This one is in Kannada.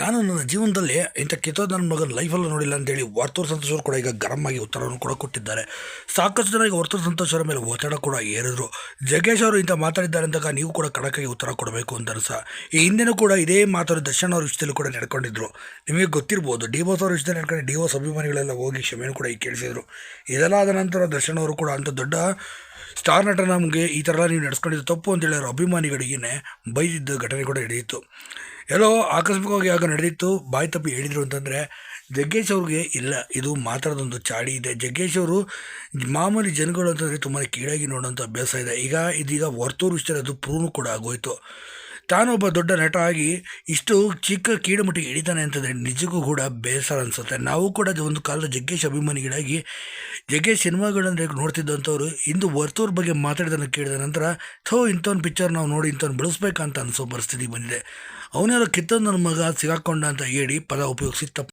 ನಾನು ನನ್ನ ಜೀವನದಲ್ಲಿ ಇಂಥ ಕಿತ್ತೋದು ನನ್ನ ಮಗನ ಲೈಫಲ್ಲೂ ನೋಡಿಲ್ಲ ಅಂತೇಳಿ ವರ್ತೂರು ಸಂತೋಷ್ ಅವರು ಕೂಡ ಈಗ ಗರಂ ಆಗಿ ಉತ್ತರವನ್ನು ಕೂಡ ಕೊಟ್ಟಿದ್ದಾರೆ. ಸಾಕಷ್ಟು ಜನ ಈಗ ವರ್ತೂರು ಸಂತೋಷರ ಮೇಲೆ ಒತ್ತಡ ಕೂಡ ಏರಿದ್ರು. ಜಗ್ಗೇಶ್ ಅವರು ಇಂಥ ಮಾತಾಡಿದ್ದಾರೆ ಅಂದಾಗ ನೀವು ಕೂಡ ಕಡಕಾಗಿ ಉತ್ತರ ಕೊಡಬೇಕು ಅಂತ ಅನಿಸ. ಈ ಹಿಂದೆನೂ ಕೂಡ ಇದೇ ಮಾತಾಡಿ ದರ್ಶನ್ ಅವ್ರ ವಿಷಯದಲ್ಲಿ ಕೂಡ ನಡ್ಕೊಂಡಿದ್ರು. ನಿಮಗೆ ಗೊತ್ತಿರ್ಬೋದು, ಡಿ ಓಸ್ ಅವ್ರ ವಿಷಯದಲ್ಲಿ ನಡ್ಕೊಂಡು ಡಿ ಓಸ್ ಅಭಿಮಾನಿಗಳೆಲ್ಲ ಹೋಗಿ ಕ್ಷಮೆಯನ್ನು ಕೂಡ ಈಗ ಕೇಳಿಸಿದರು. ಇದೆಲ್ಲ ಆದ ನಂತರ ದರ್ಶನ್ ಅವರು ಕೂಡ ಅಂಥ ದೊಡ್ಡ ಸ್ಟಾರ್ ನಟ ನಮಗೆ ಈ ಥರ ನೀವು ನಡೆಸ್ಕೊಂಡಿದ್ದು ತಪ್ಪು ಅಂತೇಳಿ ಅವ್ರ ಅಭಿಮಾನಿಗಳಿಗೆ ಬೈದಿದ್ದ ಘಟನೆ ಕೂಡ ನಡೆಯಿತು. ಎಲ್ಲೋ ಆಕಸ್ಮಿಕವಾಗಿ ಆಗ ನಡೆದಿತ್ತು. ಬಾಯಿ ತಪ್ಪಿ ಹೇಳಿದರು ಅಂತಂದರೆ, ಜಗ್ಗೇಶ್ ಅವ್ರಿಗೆ ಇಲ್ಲ, ಇದು ಮಾತಾಡೋದೊಂದು ಚಾಡಿ ಇದೆ. ಜಗ್ಗೇಶ್ ಅವರು ಮಾಮೂಲಿ ಜನಗಳು ಅಂತಂದರೆ ತುಂಬಾ ಕೀಳಾಗಿ ನೋಡೋಂಥ ಅಭ್ಯಾಸ ಇದೆ. ಈಗ ಇದೀಗ ವರ್ತೂರು ವಿಷಯ ಅದು ಪ್ರೂವ್ ಕೂಡ ಆಗೋಯಿತು. ತಾನೊಬ್ಬ ದೊಡ್ಡ ನಟ ಆಗಿ ಇಷ್ಟು ಚಿಕ್ಕ ಕೀಡುಮಟ್ಟಿಗೆ ಹಿಡಿತಾನೆ ಅಂತಂದರೆ ನಿಜಕ್ಕೂ ಕೂಡ ಬೇಸರ ಅನಿಸುತ್ತೆ. ನಾವು ಕೂಡ ಒಂದು ಕಾಲದ ಜಗ್ಗೇಶ್ ಅಭಿಮಾನಿಗಳಾಗಿ ಜಗ್ಗೇಶ್ ಸಿನಿಮಾಗಳನ್ನ ನೋಡ್ತಿದ್ದಂಥವ್ರು ಇಂದು ವರ್ತೂರ್ ಬಗ್ಗೆ ಮಾತಾಡಿದನ್ನು ಕೇಳಿದ ನಂತರ ಥೋ ಇಂಥವ್ನ ಪಿಕ್ಚರ್ ನಾವು ನೋಡಿ ಇಂಥವ್ನ ಬೆಳೆಸ್ಬೇಕಂತ ಅನಿಸೋ ಪರಿಸ್ಥಿತಿ ಬಂದಿದೆ. ಅವನೆಲ್ಲ ಕಿತ್ತೊಂದು ನನ್ನ ಮಗ ಸಿಗಾಕೊಂಡ ಅಂತ ಹೇಳಿ ಪದ ಉಪಯೋಗಿಸಿ ತಪ್ಪು